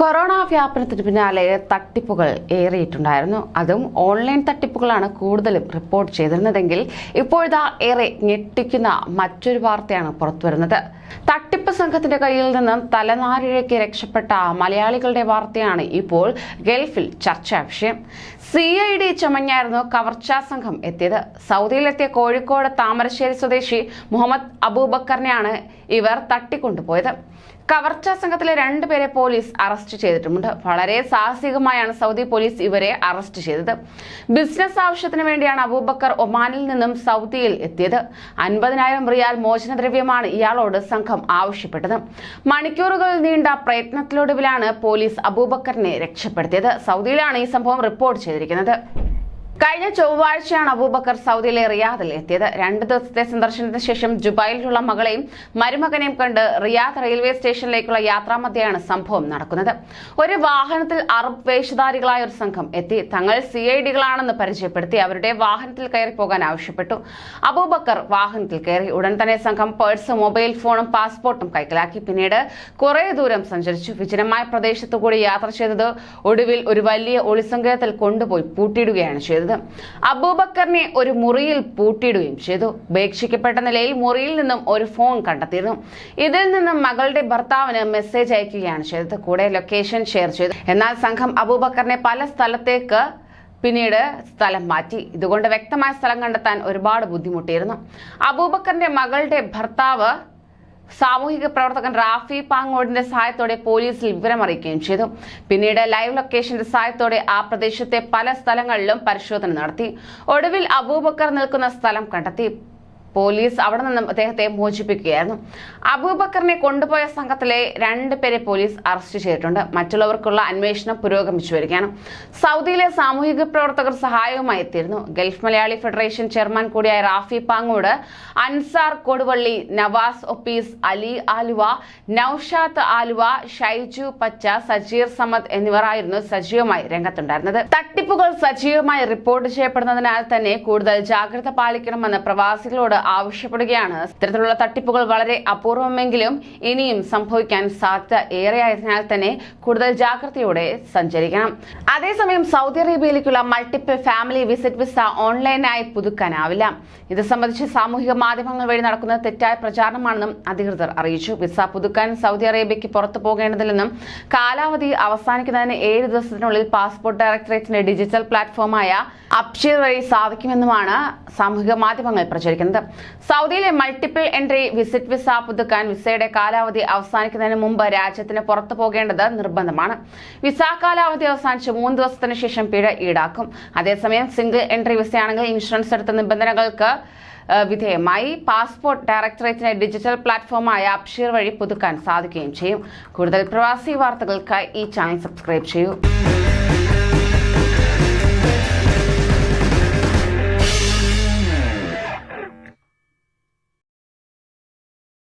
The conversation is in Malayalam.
കൊറോണ വ്യാപനത്തിന് പിന്നാലെ തട്ടിപ്പുകൾ ഏറിയിട്ടുണ്ടായിരുന്നു. അതും ഓൺലൈൻ തട്ടിപ്പുകളാണ് കൂടുതലും റിപ്പോർട്ട് ചെയ്തിരുന്നതെങ്കിൽ ഇപ്പോഴിതാ ഏറെ ഞെട്ടിക്കുന്ന മറ്റൊരു വാർത്തയാണ് പുറത്തുവരുന്നത്. തട്ടിപ്പ് സംഘത്തിന്റെ കയ്യിൽ നിന്നും തലനാരിഴയ്ക്ക് രക്ഷപ്പെട്ട മലയാളികളുടെ വാർത്തയാണ് ഇപ്പോൾ ഗൾഫിൽ ചർച്ചാ വിഷയം. സി ഐ ഡി ചുമഞ്ഞായിരുന്നു കവർച്ചാ സംഘം എത്തിയത്. സൗദിയിലെത്തിയ കോഴിക്കോട് താമരശ്ശേരി സ്വദേശി മുഹമ്മദ് അബൂബക്കറിനെയാണ് ഇവർ തട്ടിക്കൊണ്ടുപോയത്. കവർച്ചാ സംഘത്തിലെ രണ്ടുപേരെ പോലീസ് അറസ്റ്റ് ചെയ്തിട്ടുമുണ്ട്. വളരെ സാഹസികമായാണ് സൗദി പോലീസ് ഇവരെ അറസ്റ്റ് ചെയ്തത്. ബിസിനസ് ആവശ്യത്തിന് വേണ്ടിയാണ് അബൂബക്കർ ഒമാനിൽ നിന്നും സൗദിയിൽ എത്തിയത്. അൻപതിനായിരം റിയാൽ മോചനദ്രവ്യമാണ് ഇയാളോട് സംഘം ആവശ്യപ്പെട്ടത്. മണിക്കൂറുകൾ നീണ്ട പ്രയത്നത്തിലൊടുവിലാണ് പോലീസ് അബൂബക്കറിനെ രക്ഷപ്പെടുത്തിയത്. സൗദിയിലാണ് ഈ സംഭവം റിപ്പോർട്ട് ചെയ്തിരിക്കുന്നത്. കഴിഞ്ഞ ചൊവ്വാഴ്ചയാണ് അബൂബക്കർ സൗദിയിലെ റിയാദിൽ എത്തിയത്. രണ്ട് ദിവസത്തെ സന്ദർശനത്തിന് ശേഷം ജുബൈലിലുള്ള മകളെയും മരുമകനെയും കണ്ട് റിയാദ് റെയിൽവേ സ്റ്റേഷനിലേക്കുള്ള യാത്രാമധ്യയാണ് സംഭവം നടക്കുന്നത്. ഒരു വാഹനത്തിൽ അറബ് വേഷധാരികളായ ഒരു സംഘം എത്തി. തങ്ങൾ സി ഐ ഡികളാണെന്ന് പരിചയപ്പെടുത്തി അവരുടെ വാഹനത്തിൽ കയറി പോകാൻ ആവശ്യപ്പെട്ടു. അബൂബക്കർ വാഹനത്തിൽ കയറി ഉടൻ തന്നെ സംഘം പേഴ്സ് മൊബൈൽ ഫോണും പാസ്പോർട്ടും കൈക്കലാക്കി. പിന്നീട് കുറെ ദൂരം സഞ്ചരിച്ചു. വിജനമായ പ്രദേശത്തു കൂടി യാത്ര ചെയ്തത് ഒടുവിൽ ഒരു വലിയ ഒളിസങ്കേതത്തിൽ കൊണ്ടുപോയി പൂട്ടിയിടുകയാണ് ചെയ്തത്. അബൂബക്കറിനെ ഒരു മുറിയിൽ പൂട്ടിയിടുകയും ചെയ്തു. ഉപേക്ഷിക്കപ്പെട്ട നിലയിൽ മുറിയിൽ നിന്നും ഒരു ഫോൺ കണ്ടെത്തിയിരുന്നു. ഇതിൽ നിന്നും മകളുടെ ഭർത്താവിന് മെസ്സേജ് അയക്കുകയാണ് ചെയ്തത്. കൂടെ ലൊക്കേഷൻ ഷെയർ ചെയ്തു. എന്നാൽ സംഘം അബൂബക്കറിനെ പല സ്ഥലത്തേക്ക് പിന്നീട് സ്ഥലം മാറ്റി. ഇതുകൊണ്ട് വ്യക്തമായ സ്ഥലം കണ്ടെത്താൻ ഒരുപാട് ബുദ്ധിമുട്ടിയിരുന്നു. അബൂബക്കറിന്റെ മകളുടെ ഭർത്താവ് സാമൂഹിക പ്രവർത്തകൻ റാഫി പാങ്ങോടിന്റെ സഹായത്തോടെ പോലീസിൽ വിവരമറിയിക്കുകയും ചെയ്തു. പിന്നീട് ലൈവ് ലൊക്കേഷന്റെ സഹായത്തോടെ ആ പ്രദേശത്തെ പല സ്ഥലങ്ങളിലും പരിശോധന നടത്തി. ഒടുവിൽ അബൂബക്കർ നിൽക്കുന്ന സ്ഥലം കണ്ടെത്തി. പോലീസ് അവിടെ നിന്നും അദ്ദേഹത്തെ മോചിപ്പിക്കുകയായിരുന്നു. അബൂബക്കറിനെ കൊണ്ടുപോയ സംഘത്തിലെ രണ്ട് പേരെ പോലീസ് അറസ്റ്റ് ചെയ്തിട്ടുണ്ട്. മറ്റുള്ളവർക്കുള്ള അന്വേഷണം പുരോഗമിച്ചു വരികയാണ്. സൗദിയിലെ സാമൂഹിക പ്രവർത്തകർ സഹായവുമായി എത്തിയിരുന്നു. ഗൾഫ് മലയാളി ഫെഡറേഷൻ ചെയർമാൻ കൂടിയായ റാഫി പാങ്ങോട് അൻസാർ കൊടുവള്ളി നവാസ് ഒപ്പീസ് അലി ആലുവ നൌഷാത്ത് ആലുവ ഷൈജു പച്ച സജീർ സമദ് എന്നിവരായിരുന്നു സജീവമായി രംഗത്തുണ്ടായിരുന്നത്. തട്ടിപ്പുകൾ സജീവമായി റിപ്പോർട്ട് ചെയ്യപ്പെടുന്നതിനാൽ തന്നെ കൂടുതൽ ജാഗ്രത പാലിക്കണമെന്ന് പ്രവാസികളോട് ആവശ്യപ്പെടുകയാണ്. ഇത്തരത്തിലുള്ള തട്ടിപ്പുകൾ വളരെ അപൂർവമെങ്കിലും ഇനിയും സംഭവിക്കാൻ സാധ്യത ഏറെയായതിനാൽ തന്നെ കൂടുതൽ ജാഗ്രതയോടെ സഞ്ചരിക്കണം. അതേസമയം സൗദി അറേബ്യയിലേക്കുള്ള മൾട്ടിപ്പിൾ ഫാമിലി വിസിറ്റ് വിസ ഓൺലൈനായി പുതുക്കാനാവില്ല. ഇത് സംബന്ധിച്ച് സാമൂഹിക മാധ്യമങ്ങൾ വഴി നടക്കുന്ന തെറ്റായ പ്രചാരണമാണെന്നും അധികൃതർ അറിയിച്ചു. വിസ പുതുക്കാൻ സൗദി അറേബ്യയ്ക്ക് പുറത്തു പോകേണ്ടതില്ലെന്നും കാലാവധി അവസാനിക്കുന്നതിന് ഏഴ് ദിവസത്തിനുള്ളിൽ പാസ്പോർട്ട് ഡയറക്ടറേറ്റിന്റെ ഡിജിറ്റൽ പ്ലാറ്റ്ഫോമായ അപ്ഷീർ വഴി സാധിക്കുമെന്നുമാണ് സാമൂഹിക മാധ്യമങ്ങൾ പ്രചരിക്കുന്നത്. സൗദിയിലെ മൾട്ടിപ്പിൾ എൻട്രി വിസിറ്റ് വിസ പുതുക്കാൻ വിസയുടെ കാലാവധി അവസാനിക്കുന്നതിന് മുമ്പ് രാജ്യത്തിന് പുറത്തു പോകേണ്ടത് നിർബന്ധമാണ്. വിസ കാലാവധി അവസാനിച്ച് മൂന്ന് ദിവസത്തിന് ശേഷം പിഴ ഈടാക്കും. അതേസമയം സിംഗിൾ എൻട്രി വിസയാണെങ്കിൽ ഇൻഷുറൻസ് എടുത്ത നിബന്ധനകൾക്ക് വിധേയമായി. പാസ്പോർട്ട് ഡയറക്ടറേറ്റിന്റെ ഡിജിറ്റൽ പ്ലാറ്റ്ഫോമായ അപ്ഷീർ വഴി പുതുക്കാൻ സാധിക്കുകയും ചെയ്യും. കൂടുതൽ പ്രവാസി വാർത്തകൾക്കായി ഈ ചാനൽ സബ്സ്ക്രൈബ് ചെയ്യൂ.